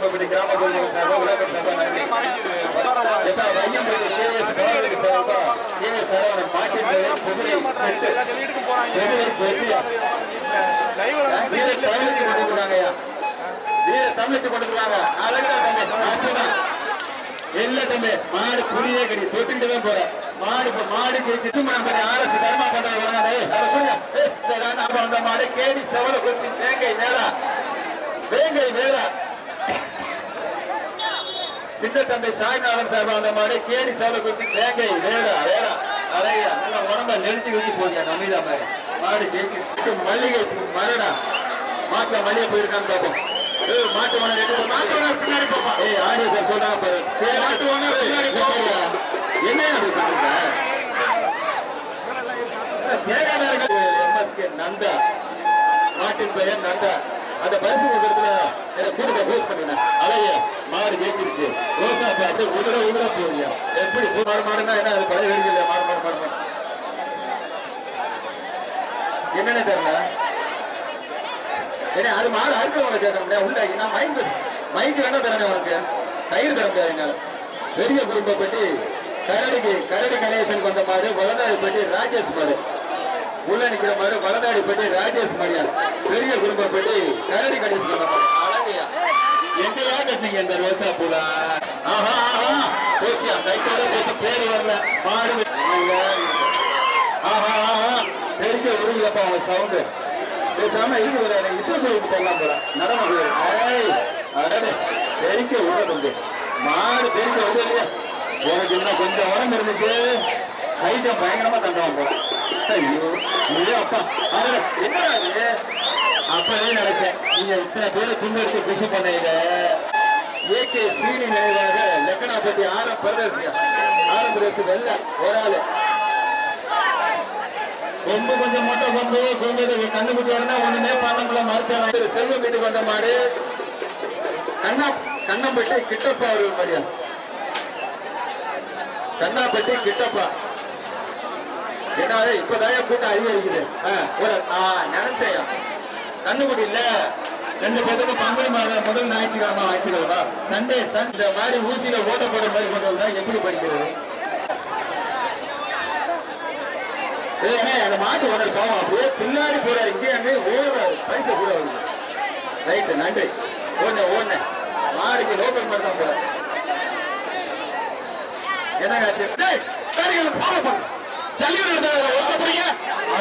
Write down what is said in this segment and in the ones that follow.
குடும்பப்படி கிராம பொதுமக்கள் சார்பா உலகம் சார்பா நன்றி எப்ப வையம்பட்டி கே எஸ் பாரதி சார்பா கே எஸ் சரவணன் மாட்டின் பெயர் குதிரை செட்டு. குதிரை செட்டியா? வீர தமிழுக்கு கொடுக்குறாங்க ஐயா வீர தமிழுக்கு கொடுக்குறாங்க அழகா தம்பி அற்புதம். இல்ல தம்பி மாடு புரியே கடி தொட்டுட்டு தான் போற மாடு இப்ப மாடு ஜெயிச்சு ஆர்எஸ் தர்மா பண்றது வராங்க மாடு கேடி செவல குறிச்சி வேங்கை நேரா வேங்கை நேரா சின்ன தம்பி சாய்நாதன் சார் அந்த மாதிரி கேடி சாலை குறிச்சி வேங்கை வேடா வேடா அரையா நல்லா உடம்ப நெளிச்சு வச்சு போதியா நம்பிதா மாதிரி. மாடு ஜெயிச்சு. மல்லிகை மரடா. மாட்டுல மல்லிகை போயிருக்கான்னு பார்ப்போம். மாட்டு ஓனர் எட்டு மாட்டு ஓனர் பின்னாடி போப்பா. ஏய், ஆடியோ சார் சொல்றாங்க பாரு. மாட்டு ஓனர் பின்னாடி போப்பா. என்ன அப்படி பண்ணுங்க தேங்காய் எம்எஸ்கே நந்தா. மாட்டின் பெயர் நந்தா. அந்த பரிசு கொடுக்கறதுல எனக்கு கூட்டத்தை போஸ்ட் பண்ணினேன். அலைய மாடு ஜெயிச்சிருச்சு. ரோசா பார்த்து உதிர உதிர போகுது எப்படி மாடு மாடுனா என்ன அது பழைய வெடிக்கல இல்லையா? மாடு மாடு மாடு மாடு. என்னன்னு தெரியல. ஏன்னா அது மாடு அறுக்கிறவங்க முடியாது உண்டாக்கி நான் மைண்ட் மைண்ட் வேணா தரேன் உனக்கு. கயிறு தர முடியாது என்னால. பெரிய குடும்பப்பட்டி கரடிக்கு கரடி கணேசன் வந்த மாடு வளதாடிப்பட்டி ராஜேஷ் மாடு. உள்ள நிக்கிற மாடு வளதாடிப்பட்டி ராஜேஷ் மாடியா பெரிய குடும்பப்பட்டு கரடி கணேசன் வந்த அழகையா. எங்கயா கட்டினீங்க இந்த ரோசா பூலா ஆஹா போச்சு அந்த கைத்தோட போச்சு. பேர் வரல. மாடு ஆஹா ஆஹா. பெரிய உருவிலப்பா அவங்க சவுண்டு. பேசாம இருக்கு போல எனக்கு இசை கோயிலுக்கு போடலாம் போல. நடன கோயில் ஏய் அடடே. பெரிய உள்ள வந்து மாடு பெரிய வந்து இல்லையா? உனக்கு இன்னும் கொஞ்சம் உரம் இருந்துச்சு. ஹைட்டம் பயங்கரமா தந்தவன் போல. ஐயோ ஐயோ அப்பா. அடடே என்னடா இது? அப்பவே நினைச்சேன். நீங்க இத்தனை பேரை துண்டெடுத்து புஷு பண்ணீங்க. ஏகே சீனி நினைவாக லெக்கனாப்பட்டி ஆரம் பிரதர்சியா ஆரம் பிரதேசம் வெள்ள ஒரு ஆளு. கொம்பு கொஞ்சம் மொட்டை கொம்பு கொம்பு கண்டுபிடிச்சு வரனா ஒண்ணுமே பண்ண முடியல மறுத்தாங்க செல்வம் வீட்டுக்கு வந்த மாடு. கண்ணா கண்ணம்பட்டி கிட்டப்பா அவர்கள் மாதிரியா. கண்ணாப்பட்டி கிட்டப்பா. என்ன இப்பதான் கூட்டம் அதிகரிக்குது. ஒரு ஆ, கண்ணுக்குடி இல்ல. ரெண்டு பேருக்கு பங்குனி மாதம் முதல் ஞாயிற்றுக்கிழமை ஆக்கிடுவா சண்டே சன் இந்த மாதிரி ஊசியில ஓட்ட போட மாதிரி கொண்டு வந்தா எப்படி படிக்கிறது? ஏன்னா அந்த மாட்டு ஓனர் பாவம். அப்படியே பின்னாடி போறாரு இங்கே அங்கே பைசா கூட வருது ரைட்டு நன்றி. ஓடுன ஓடுன. மாடுக்கு லோக்கல் மாதிரி தான் போறாரு. என்னங்க சரி பண்ணு. ஜல்லிக்கட்டு எடுத்தா அதுல ஒத்த பிடிங்க.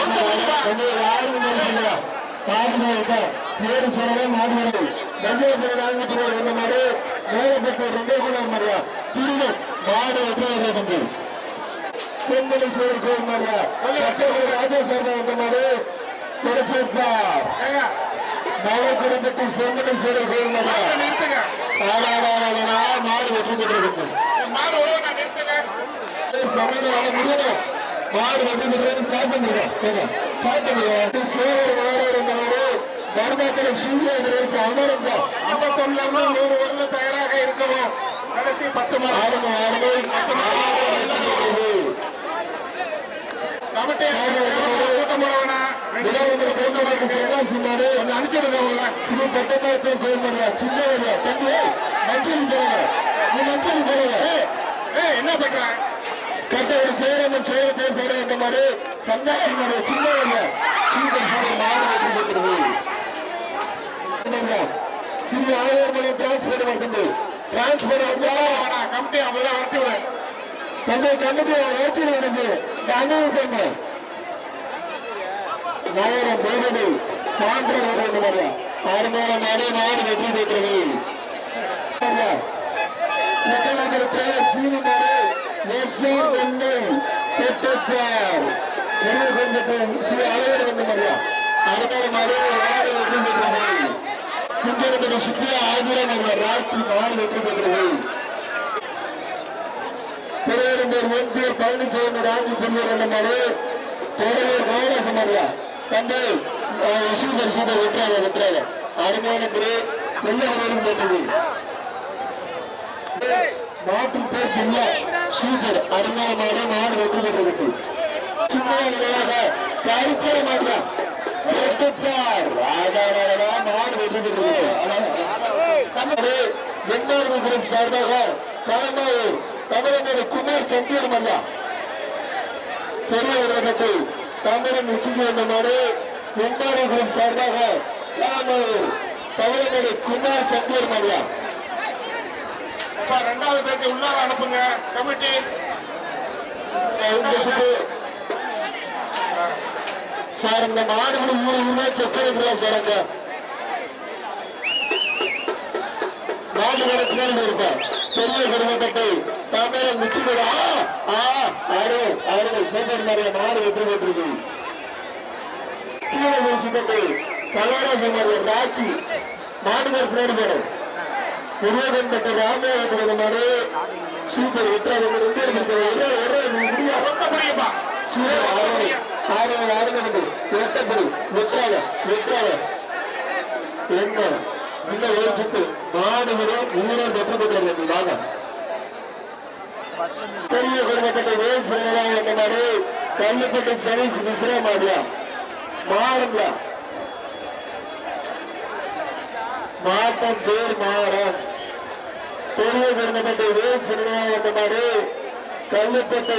ஒத்த பிடிங்க. பேரு சொல்லவே மாடுகிறது நெல்லையப்பூர் நாகப்பூர் வந்த மாடு. மேலப்பட்டூர் ரெங்ககுணம் மாதிரியா திருடன் மாடு. வெற்றி வருது செம்பனீஸ்வரர் கோயில் மாதிரியா கட்டளை ராஜேஸ்வரர் வந்த மாடு. கிடைச்சிருப்பார் நவகுடம்பட்டி செம்பனீஸ்வரர் கோயில் மாதிரியா ஆடாடாடா மாடு வெற்றி பெற்றிருக்கு. சமையலான முருகன் மாடு பண்ணிருக்கேன் சாட் பண்ணிருக்கேன் சேவர் மாடு தர்மத்தில் சூரிய எதிர்த்து அமரும் ஐம்பத்தொன்னு நூறு வருடம் தயாராக இருக்கணும். கடைசி பத்து மாதம் ஆரம்ப ஆரம்பி. பத்து மாதம் கமிட்டி கூட்டமாவனா சொன்னாரு அனுப்பிடுங்க சிவ பட்டத்தை கோயில் சின்ன மஞ்சள் போடுங்க என்ன பண்ற? கட்டவர் சேரமன் சேர சேர இந்த மாதிரி சந்தாசினுடைய சின்ன வழியா சீதன் சார் மாடு சிறிய ஆயிரம் transport transfer transport transfer committee அவங்கள வரட்டி விட. தந்தை கமிட்டி வரட்டி விடுங்க அனுபவிக்கங்க நகரம் தேவதை சான்று வருவது வர ஆறுமான நாடு நாடு வெற்றி பெற்றது. மக்களாக பெயர் சீனமாறு நசீர் வந்து பெற்றுப்பார் என்ன கொண்டு ஸ்ரீ அழகர் வந்து மரியா அறுபது மாதிரி நாடு வெற்றி பெற்றது குஞ்சரப்படி சுற்றிய ஆயிரம் ராத்திரி ஆறு வெற்றி பெற்றது திருவனந்தூர் ஒன்றியர் பழனிசாமி ராஜி பெரியர் என்ன மாடு தொடர் காமராச மாதிரியா தந்தை சீதர் சீதர் வெற்றாத வெற்றாத அருமையான குரு வெள்ளவரும் போட்டது. மாற்று பேர் இல்லை. சூப்பர் அருமையான மாடு மாடு வெற்றி பெற்றது சின்ன நிலையாக கருப்பே மாட்டா மாடு வெற்றி பெற்றது எண்ணூறு குரூப் சார்பாக கலந்தாயூர் தமிழக குமார் சந்தியர் மல்லா பெரிய உலகத்தை தமிழன் முக்கிய வந்த நாடு எண்ணூறு குரூப் சார்பாக கலந்தாயூர் தமிழக குமார் சந்தியர் மல்லா அப்பா, ரெண்டாவது பேச்சு உள்ளார அனுப்புங்க. கமிட்டி. சார் இந்த மாடுபடி ஊரு ஊரே செக் பண்ணிக்கலாம் சார் அங்க. மாடு கடை பின்னாடி இருப்பேன் பெரிய குடும்பத்தை தமிழக முக்கிய ஆ ஆறு ஆறு சூப்பர் நிறைய மாடு வெற்றி பெற்றிருக்கு. கீழே வீசிக்கட்டை கலராஜ மாதிரி ராக்கி. மாடுகள் பின்னாடி போடும் முருகன் பெற்ற ராமேந்திரன் சூப்பர் வெற்றி ஒரே முடியுமா சூப்பர் ஆறு எட்டப்படி வெற்றாத வெற்றாத என்ன? இன்னும் ஒரு சுத்து மாடு ஊரம் வெற்றி பெற்றது வாங்க. பெரிய குடும்பத்தை வேல் சிறந்ததா என்ற கல்லுப்பட்டு சர்வீஸ் மிஸ்ரா மாறுங்களா மாட்டம் பேர் மாறம் பெரிய குடும்பத்தை வேல் சிறந்ததா என்ற மாதிரி கல்லுப்பட்டு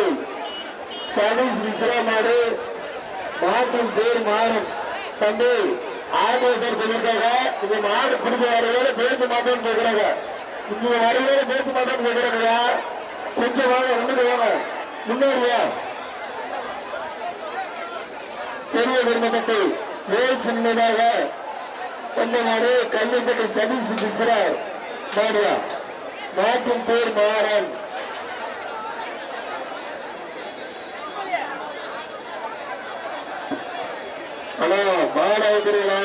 சர்வீஸ் மிஸ்ரா மாடு மாட்டம் பேர் மாறும் தம்பி ஆர்டிஎஸ்ஆர் சொல்லியிருக்காங்க. இந்த மாடு பிடிக்க வரவேல பேச மாட்டேன்னு கேட்கிறாங்க. இங்க வரவேல பேச்சு மாட்டேன்னு கேட்கிறாங்கய்யா கொஞ்சம் வாங்க ஒண்ணுக்கு வாங்க. முன்னோரியா பெரிய குடும்பத்தை வேல் சின்னதாக வந்த நாடு கல்லுப்பட்டு சதீஷ் மிஸ்ரா மாடியா. மாற்றும் பேர் மாறன். ஹலோ மாணவர்களா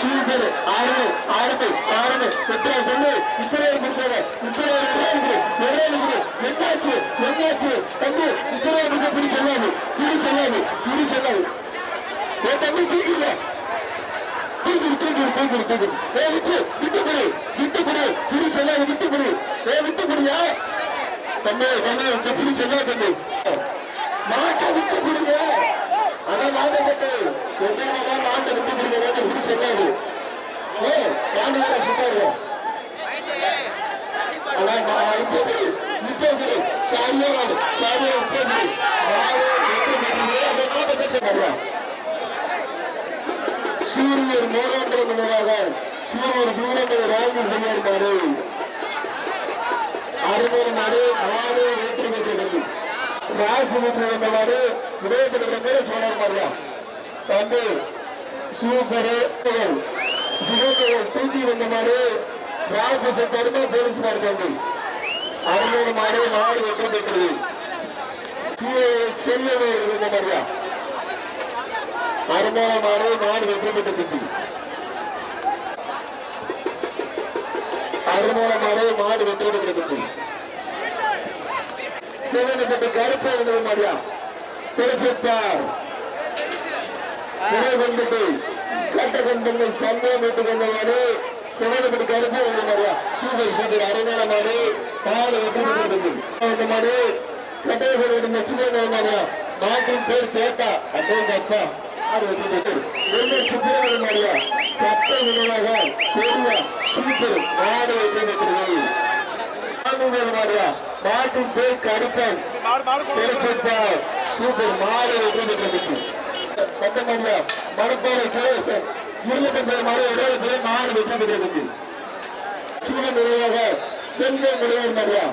சூப்பர் ஆறு ஆறு ஆறு எத்தனை சொல்லு? இத்தனை கொடுத்தாங்க இத்தனை நிறைய இருக்குது என்னாச்சு? என்னாச்சு? தம்பி இத்தனை முடிச்ச பிடி சொல்லாது. பிடி சொல்லாது. பிடி சொல்லாது. ஏ தம்பி தூக்கிங்க தூக்கிடு தூக்கிடு தூக்கிடு. ஏ விட்டு விட்டு கொடு விட்டு விட்டு குடு. ஏ விட்டு கொடுயா தம்பி தம்பி தம்பி மாட்டை விட்டு ஆனா மாட்டை கட்டு. மாட்டை விட்டு கொடுங்க. மாட்டை பிடி ஏ நான் வேற சுத்தாரு ஆனா இப்போ கொடு இப்போ கொடு. சாரியா சாரியா இப்போ விட்டு மாட்டை கட்டு சூரியர் மூலாந்திரம் முன்னதாக சூரியர் மூலங்கள் ராகுல் செய்யாரு அறுநூறு நாடு நாடு வெற்றி பெற்றது ராசி வெற்றி வந்த நாடு விடயப்படுகிற சோழர் மாதிரியா தம்பி சூப்பர் சிவந்தவர் தூக்கி வந்த மாதிரி ராகுச தருமா போலீஸ் மாடு தம்பி. அறுநூறு நாடு நாடு வெற்றி பெற்றது. செல்வவர் இருந்த மாதிரியா அருமையான நாடு வெற்றி. பெற்றது அருமையான மாடு வெற்றி. பெற்றது சிவனுக்கு கருப்பு இருந்தது மாதிரியா பிறப்பித்தார் பிறகு வந்துட்டு கட்ட கொண்டு சந்தம் விட்டு கொண்டவாறு சிவனுக்கு கருப்பு இருந்தது மாதிரியா சூப்பர் சூப்பர் அருமையான மாடு நாடு வெற்றி. பெற்றது மாதிரி கட்டையை நச்சுமே மாதிரியா நாட்டின் பேர் கேட்டா அப்படின்னு அப்பா சுப்பிரமணியம் மாரியா கட்டை வினவாக பெரிய சூப்பர் நாடு வெற்றி பெற்றது மாரியா நாட்டின் பேர் கருப்பன். மாடு மாடு போடு. கிடைச்சிருப்பார் சூப்பர் மாடு வெற்றி பெற்றது பத்தமணியா மணப்பாறை கேஎஸ்என் இருபத்தி பேர் மாடு இருபது மாடு வெற்றி பெற்றது சூரிய நினைவாக செல்வ முனைவர் மாரியா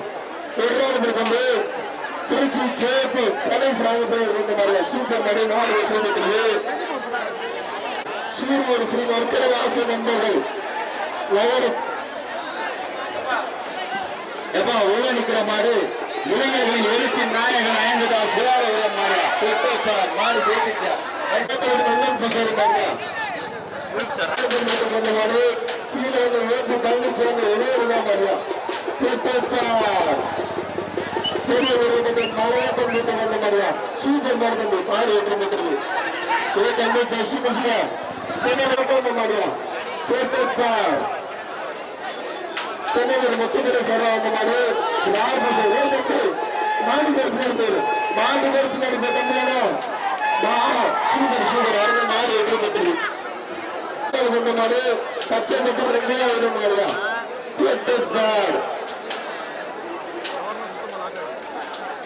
பெருநாடு கொண்டு திருச்சி கேபி கணேஷ் ராமபேர் கொண்ட மாரியா சூப்பர் நாடு வெற்றி பெற்றது சூரியர் ஸ்ரீ வர்க்கரவாச நண்பர்கள். ஒவ்வொரு எப்பா உள்ள நிக்கிற மாடு இளைஞர்களின் எழுச்சி நாயகன் ஐந்துதான் சுறார உள்ள மாடு மாடு பேசிட்டா கீழே வேண்டு பழனிசாமி இளையருதான் மாடியா பெற்றோர் பெரிய ஒரு மலையாட்டம் வீட்டு வந்த மாதிரியா? சூப்பர் மாடு தம்பி மாடு பெற்றது இது ஜஸ்ட் மிஸ்ங்க பெரிய வந்த மாதிரியா? பெற்றோர் தென்னகர் முத்துக்கிற மாடு வந்த மாதிரி. யார் பசங்க ஓர் தம்பி மாடு கருப்பு பேரு. மாடு கருப்பு நடிப்ப தம்பியானோ சூப்பர் சூப்பர். அருமை மாடு வெற்றி பெற்றது கொண்ட மாடு பச்சை மட்டும் ரெண்டே ஒரு மாடு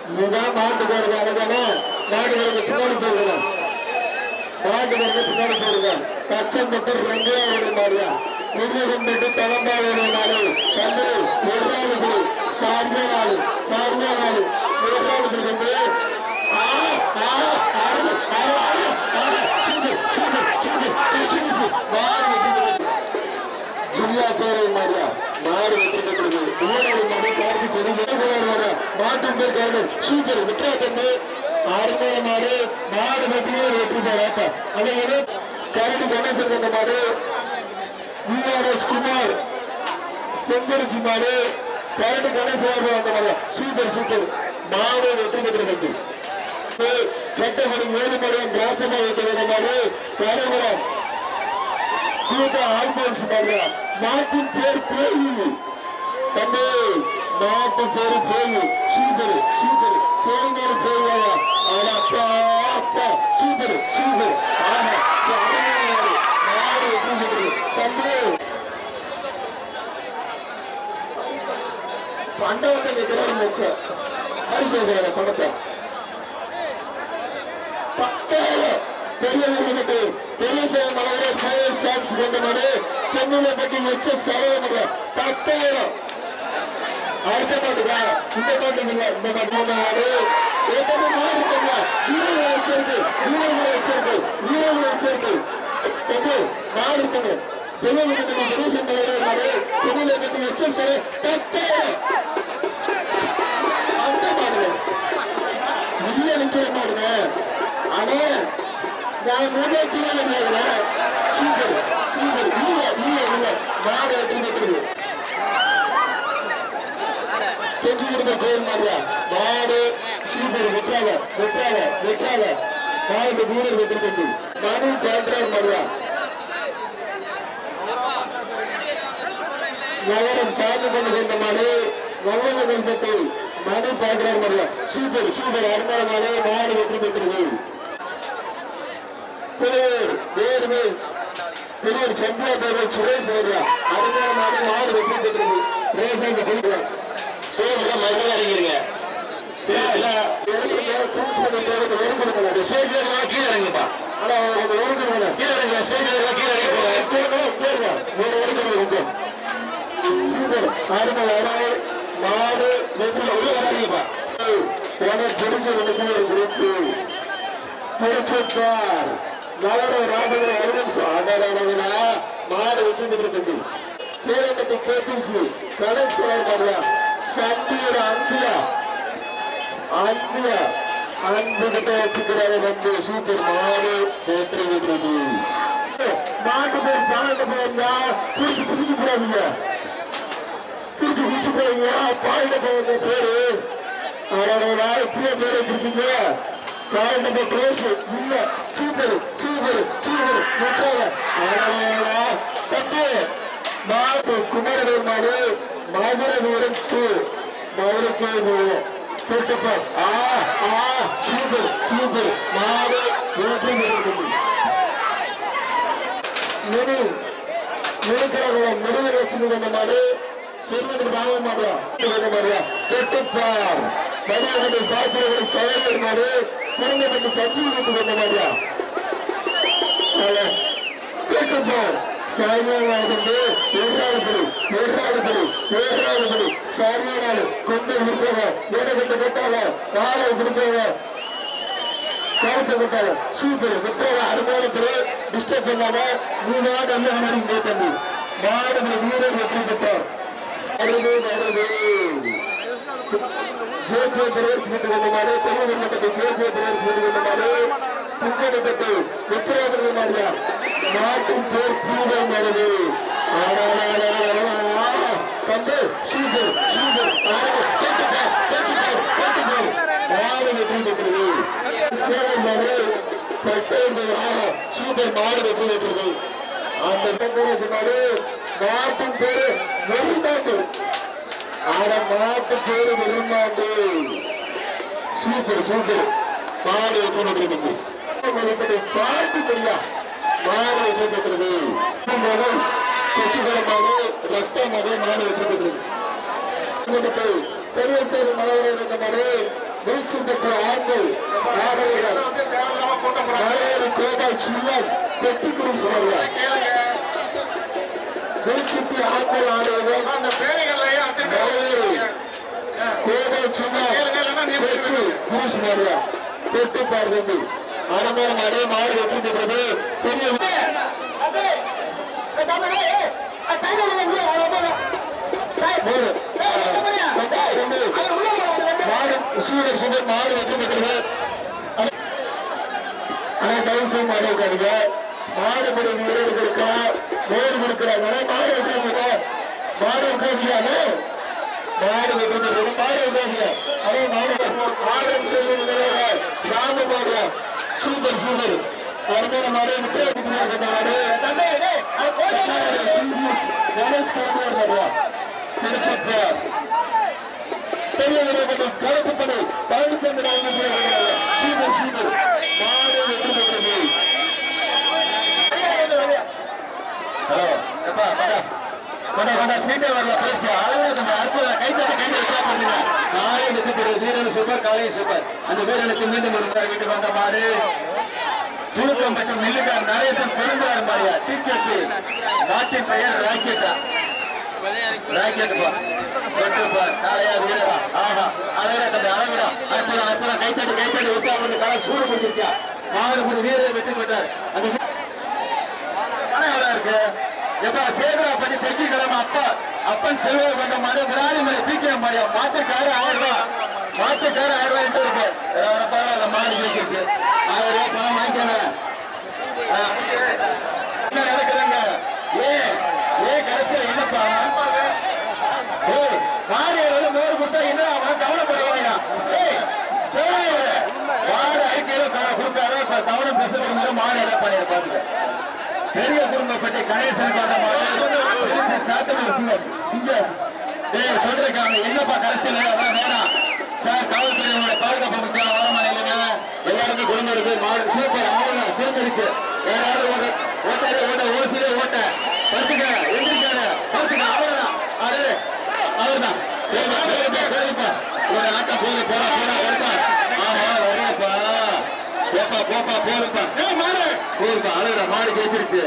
இதுதான் மாட்டு போறது அழகான மாடு வருது பின்னாடி போயிருங்க. மாடு வந்து பின்னாடி போயிருங்க. கச்சம் போட்டு ரெண்டாவது மாறியா நிர்வாகம் நாடு குழு சார்ந்த சார்ந்த குழு மாட்டும் பேர் கவர்னர் சூப்பர் விக்ரா தம்பி அருமையான மாடு மாடு வெற்றி பெறாப்ப அதே கரடி கணேசன் கொண்ட மாடு விஆர்எஸ் குமார் செம்பரிச்சி மாடு கரடி கணேசன் வந்த மாடு. சூப்பர் சூப்பர் மாடு வெற்றி பெற்றது கட்டமணி ஏழுமலையம் ராசமா வெற்றி மாடு கரைமலம் கூட்ட ஆல்போன்ஸ் பாருங்க நாட்டின் பேர் பேய் தம்பி நாட்டு பேரு பேய் சூப்பர் சூப்பர் பேய் மேல ஆனா அப்பா அப்பா சூப்பர் சூப்பர் ஆஹா தம்பி பண்டவத்தை வச்ச பரிசோதனை பணத்தை. பத்தாயிரம் பெரிய விருதுக்கு பெரிய சாக்ஸ் கொண்ட மாடு தென்னில பட்டி வச்ச சரவண பத்தாயிரம். அடுத்த மாட்டுக்கா இந்த மாட்டுக்கு இல்ல இந்த மாட்டு மாடு ஏதாவது மாடு தெரியல வீரர்களை வச்சிருக்கு வீரர்களை வச்சிருக்கு வீரர்களை வச்சிருக்கு தம்பி மாடு தம்பி பெரிய விருதுக்கு பெரிய மலைவரை மாடு தென்னில பட்டி வச்ச சர பத்தாயிரம் அந்த மாடு இல்ல நிக்கிற மாடுங்க ஆனா நான் முன்னேற்றில கிடையாது சூப்பர் சூப்பர் இல்ல இல்ல இல்ல. மாடு வெற்றி பெற்றது தெஞ்சு கோயில் மாடியா மாடு சூப்பர் வெற்றால வெற்றால வெற்றால மாடு வீரர் வெற்றி மணி கான்ட்ராக்ட் மாதிரியா? நகரம் சார்ந்து கொண்டு கொண்ட மாடு வல்லநகர் பெற்று மணி கான்ட்ராக்ட் மாதிரியா? Super super. அருமையான மாடு வெற்றி பெற்றது பெரியவர் மீன்ஸ் பெரியவர் சந்தியா தேவர் சுரேஷ் ஏரியா அருமையான மாடு வெற்றி பெற்றது ரேசாங்க கொடுக்கலாம் சரி மறுபடியும் இறங்கிருங்க. ஸ்டேஜ்ல கீழே இறங்குப்பா கீழே இறங்க ஸ்டேஜ்ல கீழே இறங்கி மாடு வெற்றி உள்ள வராதீங்கப்பா. தெரிஞ்சவனுக்கு ஒரு குரூப்பு திருச்செந்தார் நகர ராஜகர அருவம் சாதாரண மாடு வெற்றி பெற்ற தம்பி. பேரம்பட்டி கேபிசி கணேஷ் குமார் சண்டீர் அன்பியா? அன்பியா? அன்புகிட்ட வச்சுக்கிறாரு வந்து சூப்பர் மாடு வெற்றி பெற்றது மாட்டு பேர் பாயிண்ட் போயிருந்தா குடிச்சு குடிச்சு போடாதீங்க குடிச்சு குடிச்சு போறீங்க பாயிண்ட் போயிருந்த பேரு. அவரோட இப்படியே பேர் வச்சிருக்கீங்க. பாயிண்ட் நம்பர் இல்ல சூப்பர் சூப்பர் சூப்பர். முட்டாள. அடடா தம்பி மாட்டு குமரவேல் மாடு மதுரை வீரன் டூ மதுரைக்கே போவோம் தொட்டுப்பார் ஆ ஆ சூப்பர் சூப்பர் மாடு வெற்றி பெற்றது முனி முனிக்காரகுளம் முருகன் கொண்ட மாடு சிறுவன் பாவ மாடு கொண்ட மாடியா கெட்டுப்பார் மரியாதை பாத்திரங்கள் சகோதரி மாடு கொண்ட மாடியா கேட்டுப்பார் சாமியானது ஏற்றாடுபடி ஏற்றாடுபடி ஏழாவது சாமியான கொண்டு விடுத்தவ ஏடகட்டு கொட்டாவ காலை விடுத்தவ காலத்தை விட்டாங்க சூப்பர். விட்டாங்க அருமையான பிறகு டிஸ்டர்ப் பண்ணாம மூணாவது அல்ல மாதிரி தம்பி மாடு வீரர் வெற்றி பெற்றார். ஜே ஜே பிரதர்ஸ் வீட்டு தெளிவு ஜே ஜே பிரதர்ஸ் வீட்டு நாட்டின் பேர் பூதம் மாடுது தம்பி சூப்பர் சூப்பர். சேலம் மாடு பட்டேந்தா சூப்பர் மாடு வெற்றி அந்த தங்கராஜ் மாடு நாட்டின் பேரு வெளிநாட்டு ஆட மாட்டு பேரு வெளிநாட்டு சூப்பர் சூப்பர். மாடு வெற்றி பாட்டு தெரியா மாடு வெற்றி ரஸ்தா மாடு மாடு வெற்றி பெற்றது பெரிய சேரி மலவரை இருந்த மாடு கோபால் சில்லம் ஆண்கள் அந்த பேருகள்லயே கோபால் சில்லம் கேளுங்க இல்லைன்னா நீ கொட்டி குருசாமியா கொட்டி மாடு வெற்றி பெற்றது. பெரிய மாடு வெற்றி பெற்றது ஆனா தயவு செய்து மாடு உட்காருங்க வீரர்களுக்கு நேரு கொடுக்கிறாங்க மாடு உட்காருங்க மாடு உட்காருங்க மாடு வெற்றி பெற்றது மாடு உட்காருங்க அதே மாடு மாடு செல்லும் நிலையில மாடு சூப்பர் சூப்பர் அருமையான மாடு விட்டு மாடு கணேஷ் பெரிய வீரர்கள் பழனிச்சந்திரன் சீதர் சீதர் மாடு வெற்றி பெற்றது ஹலோ எப்பா கொண்டா கொண்டா சீட்டை வரல அழகா அற்புதம் கை தட்ட பண்ணுங்க நாளை வெற்றி வீரன் சூப்பர் காலையும் சூப்பர் அந்த வீரனுக்கு மீண்டும் ஒரு முறை வீட்டுக்கு வந்த மாடு துணுக்கம் மற்றும் மில்லுகார் நரேசன் பெருந்தார் மாடியா டிகேபி நாட்டின் பெயர் ராக்கெட்டா. ராக்கெட்டுப்பா வெட்டுப்பா காளையா வீரரா. ஆஹா. அழகா தம்பி அழகுடா. அற்புதம் அற்புதம். கைத்தட்டி கைத்தட்டி உற்சாகம் காலை சூடு பிடிச்சிருச்சா மாடுபடி வீரர் வெற்றி பெற்றார். அந்த இருக்கு. எப்ப சேதுரா பத்தி தெக்கி கிழமை அப்பா அப்பன் செல்வ கொண்ட மாடு விராலிமலை பிகே மாடியா மாட்டுக்காரு ஆயிரம் ரூபாய் மாட்டுக்காரு ஆயிரம் ரூபாய் இருக்கு. இருபது பரவாயில்ல மாடு ஜெயிச்சிருச்சு. ஆயிரம் ரூபாய் பணம் வாங்கிக்கணும் என்ன நடக்குதுங்க? ஏ ஏன் கரைச்சல் என்னப்பா? ஏய் மாடு வந்து மோர் கொடுத்தா என்ன? அவன் கவலைப்படுவாங்க ஏய் சரி மாடு அறிக்கையில கொடுக்காத இப்ப தவணம் பேசுறதுக்கு மேல மாடு என்ன பண்ணிட பாத்துக்க. பெரிய குடும்பப்பட்டி கணேசன் கொண்ட மாடு. திருச்சி சாத்தனூர் சிங்காஸ் சிங்காஸ். ஏய் சொல்றேன் என்னப்பா கரைச்சல்? அதான் வேணாம். சார் காவல்துறையோட பாதுகாப்பு அமைச்சர் ஓரமான இல்லைங்க. எல்லாருக்கும் குடும்பம் மாடு சூப்பர் ஆவணம் திருந்தரிச்சு யாராவது ஓட்ட ஓட்டாரு ஓட்ட ஓசிலே ஓட்ட. படுத்துக்க எந்திரிக்காத. படுத்துக்க அவ்வளவுதான் அரே அவர்தான். போதும் போதும்பா போதும்பா ஒரு ஆட்டம் போது போறா போறா வருப்பா ஆஹா வரப்பா போப்பா போப்பா போதுப்பா ஏய் மாடு. போதுப்பா அழகுடா மாடு ஜெயிச்சிருச்சு.